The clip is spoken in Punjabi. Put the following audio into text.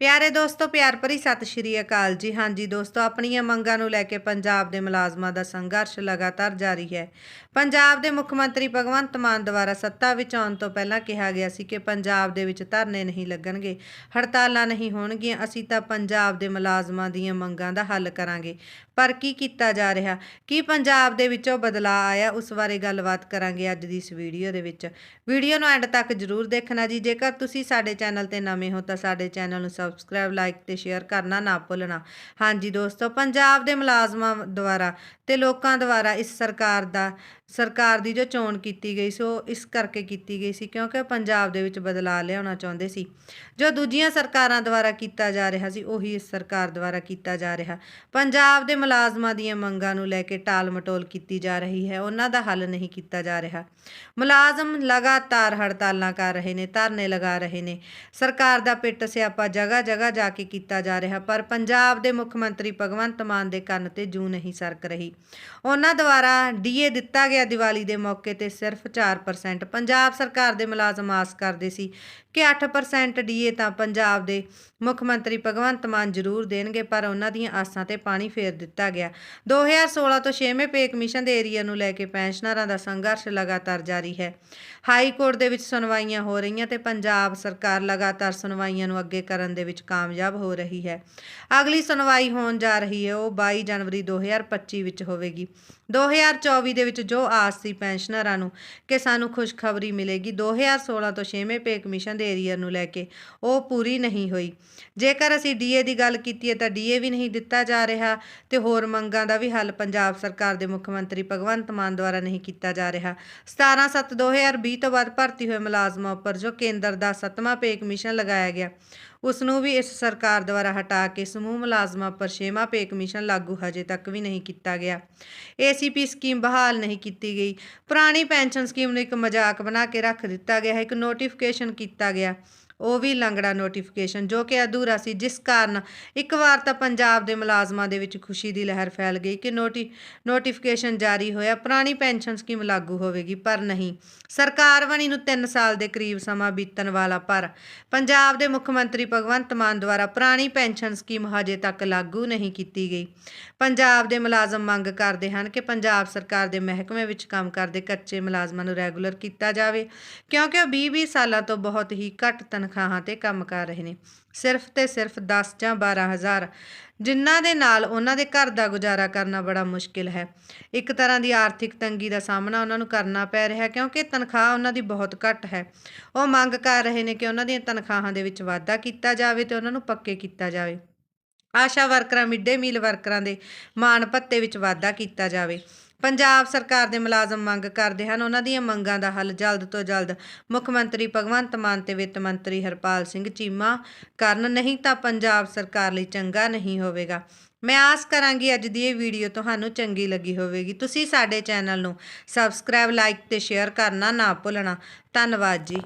ਪਿਆਰੇ ਦੋਸਤੋ, ਪਿਆਰ ਭਰੀ ਸਤਿ ਸ਼੍ਰੀ ਅਕਾਲ ਜੀ। ਹਾਂਜੀ ਦੋਸਤੋ, ਆਪਣੀਆਂ ਮੰਗਾਂ ਨੂੰ ਲੈ ਕੇ ਪੰਜਾਬ ਦੇ ਮੁਲਾਜ਼ਮਾਂ ਦਾ ਸੰਘਰਸ਼ ਲਗਾਤਾਰ ਜਾਰੀ ਹੈ। ਪੰਜਾਬ ਦੇ ਮੁੱਖ ਮੰਤਰੀ ਭਗਵੰਤ ਮਾਨ ਦੁਆਰਾ ਸੱਤਾ ਵਿੱਚ ਆਉਣ ਤੋਂ ਪਹਿਲਾਂ ਕਿਹਾ ਗਿਆ ਸੀ ਕਿ ਪੰਜਾਬ ਦੇ ਵਿੱਚ ਧਰਨੇ ਨਹੀਂ ਲੱਗਣਗੇ, ਹੜਤਾਲਾਂ ਨਹੀਂ ਹੋਣਗੀਆਂ, ਅਸੀਂ ਤਾਂ ਪੰਜਾਬ ਦੇ ਮੁਲਾਜ਼ਮਾਂ ਦੀਆਂ ਮੰਗਾਂ ਦਾ ਹੱਲ ਕਰਾਂਗੇ। ਪਰ ਕੀ ਕੀਤਾ ਜਾ ਰਿਹਾ? ਕੀ ਪੰਜਾਬ ਦੇ ਵਿੱਚੋਂ ਬਦਲਾਅ ਆਇਆ? ਉਸ ਬਾਰੇ ਗੱਲਬਾਤ ਕਰਾਂਗੇ ਅੱਜ ਦੀ ਇਸ ਵੀਡੀਓ ਦੇ ਵਿੱਚ। ਵੀਡੀਓ ਨੂੰ ਐਂਡ ਤੱਕ ਜਰੂਰ ਦੇਖਣਾ ਜੀ। ਜੇਕਰ ਤੁਸੀਂ ਸਾਡੇ ਚੈਨਲ ਤੇ ਨਵੇਂ ਹੋ ਤਾਂ ਸਾਡੇ ਚੈਨਲ ਨੂੰ ਸਬਸਕ੍ਰਾਈਬ, ਲਾਈਕ ਤੇ ਸ਼ੇਅਰ ਕਰਨਾ ਨਾ ਭੁੱਲਣਾ। ਹਾਂਜੀ ਦੋਸਤੋ, ਪੰਜਾਬ ਦੇ ਮੁਲਾਜ਼ਮਾਂ ਦੁਆਰਾ ਤੇ ਲੋਕਾਂ ਦੁਆਰਾ ਇਸ ਸਰਕਾਰ ਦਾ ਸਰਕਾਰ ਦੀ ਜੋ ਚੋਣ ਕੀਤੀ ਗਈ ਸੀ, ਉਹ ਇਸ ਕਰਕੇ ਕੀਤੀ ਗਈ ਸੀ ਕਿਉਂਕਿ ਪੰਜਾਬ ਦੇ ਵਿੱਚ ਬਦਲਾਅ ਲਿਆਉਣਾ ਚਾਹੁੰਦੇ ਸੀ। ਜੋ ਦੂਜੀਆਂ ਸਰਕਾਰਾਂ ਦੁਆਰਾ ਕੀਤਾ ਜਾ ਰਿਹਾ ਸੀ, ਉਹੀ ਇਸ ਸਰਕਾਰ ਦੁਆਰਾ ਕੀਤਾ ਜਾ ਰਿਹਾ। ਪੰਜਾਬ ਦੇ ਮੁਲਾਜ਼ਮਾਂ ਦੀਆਂ ਮੰਗਾਂ ਨੂੰ ਲੈ ਕੇ ਟਾਲ ਮਟੋਲ ਕੀਤੀ ਜਾ ਰਹੀ ਹੈ, ਉਹਨਾਂ ਦਾ ਹੱਲ ਨਹੀਂ ਕੀਤਾ ਜਾ ਰਿਹਾ। ਮੁਲਾਜ਼ਮ ਲਗਾਤਾਰ ਹੜਤਾਲਾਂ ਕਰ ਰਹੇ ਨੇ, ਧਰਨੇ ਲਗਾ ਰਹੇ ਨੇ। ਸਰਕਾਰ ਦਾ ਪਿੱਟ ਸਿਆਪਾ ਜਗ੍ਹਾ ਜਗ੍ਹਾ ਜਾ ਕੇ ਕੀਤਾ ਜਾ ਰਿਹਾ, ਪਰ ਪੰਜਾਬ ਦੇ ਮੁੱਖ ਮੰਤਰੀ ਭਗਵੰਤ ਮਾਨ ਦੇ ਕੰਨ ਤੇ ਜੂ ਨਹੀਂ ਸਰਕ ਰਹੀ। ਉਹਨਾਂ ਦੁਆਰਾ ਡੀਏ ਦਿੱਤਾ ਗਿਆ ਦੀਵਾਲੀ ਦੇ ਮੌਕੇ ਤੇ ਸਿਰਫ 4% ਪੰਜਾਬ ਸਰਕਾਰ ਦੇ ਮੁਲਾਜ਼ਮ ਆਸ ਕਰਦੇ ਸੀ। ਕਿ 8% ਡੀਏ ਤਾਂ ਪੰਜਾਬ ਦੇ ਮੁੱਖ ਮੰਤਰੀ ਭਗਵੰਤ ਮਾਨ ਜ਼ਰੂਰ ਦੇਣਗੇ, ਪਰ ਉਹਨਾਂ ਦੀਆਂ ਆਸਾਂ ਤੇ ਪਾਣੀ ਫੇਰ ਦਿੱਤਾ ਗਿਆ। 2016 ਤੋਂ 6ਵੇਂ ਪੇ ਕਮਿਸ਼ਨ ਦੇ ਏਰੀਆ ਨੂੰ ਲੈ ਕੇ ਪੈਨਸ਼ਨਰਾਂ ਦਾ ਸੰਘਰਸ਼ ਲਗਾਤਾਰ ਜਾਰੀ ਹੈ। ਹਾਈ ਕੋਰਟ ਦੇ ਵਿੱਚ ਸੁਣਵਾਈਆਂ ਹੋ ਰਹੀਆਂ ਤੇ ਪੰਜਾਬ ਸਰਕਾਰ ਲਗਾਤਾਰ ਸੁਣਵਾਈਆਂ ਨੂੰ ਅੱਗੇ ਕਰਨ ਦੇ ਵਿੱਚ ਕਾਮਯਾਬ ਹੋ ਰਹੀ ਹੈ। ਅਗਲੀ ਸੁਣਵਾਈ ਹੋਣ ਜਾ ਰਹੀ ਹੈ, ਉਹ 22 ਜਨਵਰੀ 2025 ਵਿੱਚ ਹੋਵੇਗੀ। 2024 ਦੇ ਵਿੱਚ ਜੋ ਆਸ ਸੀ ਪੈਨਸ਼ਨਰਾਂ ਨੂੰ ਕਿ ਸਾਨੂੰ ਖੁਸ਼ਖਬਰੀ ਮਿਲੇਗੀ 2016 ਤੋਂ 6ਵੇਂ ਪੇ ਕਮਿਸ਼ਨ ਦੇ ਏਰੀਆ ਨੂੰ ਲੈ ਕੇ, ਉਹ ਪੂਰੀ ਨਹੀਂ ਹੋਈ। ਜੇਕਰ ਅਸੀਂ ਡੀਏ ਦੀ ਗੱਲ ਕੀਤੀ ਹੈ ਤਾਂ ਡੀਏ ਵੀ ਨਹੀਂ ਦਿੱਤਾ ਜਾ ਰਿਹਾ ਤੇ ਹੋਰ ਮੰਗਾਂ ਦਾ ਵੀ ਹੱਲ ਪੰਜਾਬ ਸਰਕਾਰ ਦੇ ਮੁੱਖ ਮੰਤਰੀ ਭਗਵੰਤ ਮਾਨ ਦੁਆਰਾ ਨਹੀਂ ਕੀਤਾ ਜਾ ਰਿਹਾ। 17/7/2020 ਤੋਂ ਬਾਅਦ ਭਰਤੀ ਹੋਏ ਮੁਲਾਜ਼ਮਾਂ ਉੱਪਰ ਜੋ ਕੇਂਦਰ ਦਾ ਸੱਤਵਾਂ ਪੇ ਕਮਿਸ਼ਨ ਲਗਾਇਆ ਗਿਆ ਉਸ ਨੂੰ ਵੀ ਇਸ ਸਰਕਾਰ ਦੁਆਰਾ ਹਟਾ ਕੇ ਸਮੂਹ ਮੁਲਾਜ਼ਮਾਂ ਪਰ ਛੇਵਾਂ ਪੇ ਕਮਿਸ਼ਨ ਲਾਗੂ ਹਜੇ ਤੱਕ ਵੀ ਨਹੀਂ ਕੀਤਾ ਗਿਆ। ਏਸੀਪੀ ਸਕੀਮ ਬਹਾਲ ਨਹੀਂ ਕੀਤੀ ਗਈ। ਪੁਰਾਣੀ ਪੈਨਸ਼ਨ ਸਕੀਮ ਨੂੰ ਇੱਕ ਮਜ਼ਾਕ ਬਣਾ ਕੇ ਰੱਖ ਦਿੱਤਾ ਗਿਆ ਹੈ ਇੱਕ ਨੋਟੀਫਿਕੇਸ਼ਨ ਕੀਤਾ ਗਿਆ। ਉਹ ਵੀ ਲੰਗੜਾ ਨੋਟੀਫਿਕੇਸ਼ਨ ਜੋ ਕਿ ਅਧੂਰਾ ਸੀ, ਜਿਸ ਕਾਰਨ ਇੱਕ ਵਾਰ ਤਾਂ ਪੰਜਾਬ ਦੇ ਮੁਲਾਜ਼ਮਾਂ ਦੇ ਵਿੱਚ ਖੁਸ਼ੀ ਦੀ ਲਹਿਰ ਫੈਲ ਗਈ ਕਿ ਨੋਟੀ ਨੋਟੀਫਿਕੇਸ਼ਨ ਜਾਰੀ ਹੋਇਆ, ਪੁਰਾਣੀ ਪੈਨਸ਼ਨ ਸਕੀਮ ਲਾਗੂ ਹੋਵੇਗੀ, ਪਰ ਨਹੀਂ। ਸਰਕਾਰ ਬਣੀ ਨੂੰ 3 ਸਾਲ ਦੇ ਕਰੀਬ ਸਮਾਂ ਬੀਤਣ ਵਾਲਾ, ਪਰ ਪੰਜਾਬ ਦੇ ਮੁੱਖ ਮੰਤਰੀ ਭਗਵੰਤ ਮਾਨ ਦੁਆਰਾ ਪੁਰਾਣੀ ਪੈਨਸ਼ਨ ਸਕੀਮ ਹਜੇ ਤੱਕ ਲਾਗੂ ਨਹੀਂ ਕੀਤੀ ਗਈ। ਪੰਜਾਬ ਦੇ ਮੁਲਾਜ਼ਮ ਮੰਗ ਕਰਦੇ ਹਨ ਕਿ ਪੰਜਾਬ ਸਰਕਾਰ ਦੇ ਮਹਿਕਮੇ ਵਿੱਚ ਕੰਮ ਕਰਦੇ ਕੱਚੇ ਮੁਲਾਜ਼ਮਾਂ ਨੂੰ ਰੈਗੂਲਰ ਕੀਤਾ ਜਾਵੇ, ਕਿਉਂਕਿ ਉਹ 20-20 ਸਾਲਾਂ ਤੋਂ ਬਹੁਤ ਹੀ ਘੱਟ ਤਨਖਾਹਾਂ ਤੇ ਕੰਮ ਕਰ ਰਹੇ ਨੇ। ਸਿਰਫ ਤੇ ਸਿਰਫ 10 ਜਾਂ 12 ਜਿਨ੍ਹਾਂ ਦੇ ਨਾਲ ਉਹਨਾਂ ਦੇ ਘਰ ਦਾ ਗੁਜ਼ਾਰਾ ਕਰਨਾ ਬੜਾ ਮੁਸ਼ਕਿਲ ਹੈ। ਇੱਕ ਤਰ੍ਹਾਂ ਦੀ ਆਰਥਿਕ ਤੰਗੀ ਦਾ ਸਾਹਮਣਾ ਉਹਨਾਂ ਨੂੰ ਕਰਨਾ ਪੈ ਰਿਹਾ, ਕਿਉਂਕਿ ਤਨਖਾਹ ਉਹਨਾਂ ਦੀ ਬਹੁਤ ਘੱਟ ਹੈ। ਉਹ ਮੰਗ ਕਰ ਰਹੇ ਨੇ ਕਿ ਉਹਨਾਂ ਦੀਆਂ ਤਨਖਾਹਾਂ ਦੇ ਵਿੱਚ ਵਾਧਾ ਕੀਤਾ ਜਾਵੇ ਤੇ ਉਹਨਾਂ ਨੂੰ ਪੱਕੇ ਕੀਤਾ ਜਾਵੇ। ਆਸ਼ਾ ਵਰਕਰਾਂ ਮਿੱਡੇ ਮੀਲ ਵਰਕਰਾਂ ਦੇ ਮਾਣ ਭੱਤੇ ਵਿੱਚ ਵਾਧਾ ਕੀਤਾ ਜਾਵੇ। ਪੰਜਾਬ ਸਰਕਾਰ ਦੇ ਮੁਲਾਜ਼ਮ ਮੰਗ ਕਰਦੇ ਹਨ। ਉਹਨਾਂ ਦੀਆਂ ਮੰਗਾਂ ਦਾ ਹੱਲ ਜਲਦ ਤੋਂ ਜਲਦ ਮੁੱਖ ਮੰਤਰੀ ਭਗਵੰਤ ਮਾਨ ਤੇ ਵਿੱਤ ਮੰਤਰੀ ਹਰਪਾਲ ਸਿੰਘ ਚੀਮਾ ਕਰਨ। ਨਹੀਂ ਤਾਂ ਪੰਜਾਬ ਸਰਕਾਰ ਲਈ ਚੰਗਾ ਨਹੀਂ ਹੋਵੇਗਾ। ਮੈਂ ਆਸ ਕਰਾਂਗੀ ਅੱਜ ਦੀ ਇਹ ਵੀਡੀਓ ਤੁਹਾਨੂੰ ਚੰਗੀ ਲੱਗੀ ਹੋਵੇਗੀ। ਤੁਸੀਂ ਸਾਡੇ ਚੈਨਲ ਨੂੰ ਸਬਸਕ੍ਰਾਈਬ, ਲਾਈਕ ਤੇ ਸ਼ੇਅਰ ਕਰਨਾ ਨਾ ਭੁੱਲਣਾ। ਧੰਨਵਾਦ ਜੀ।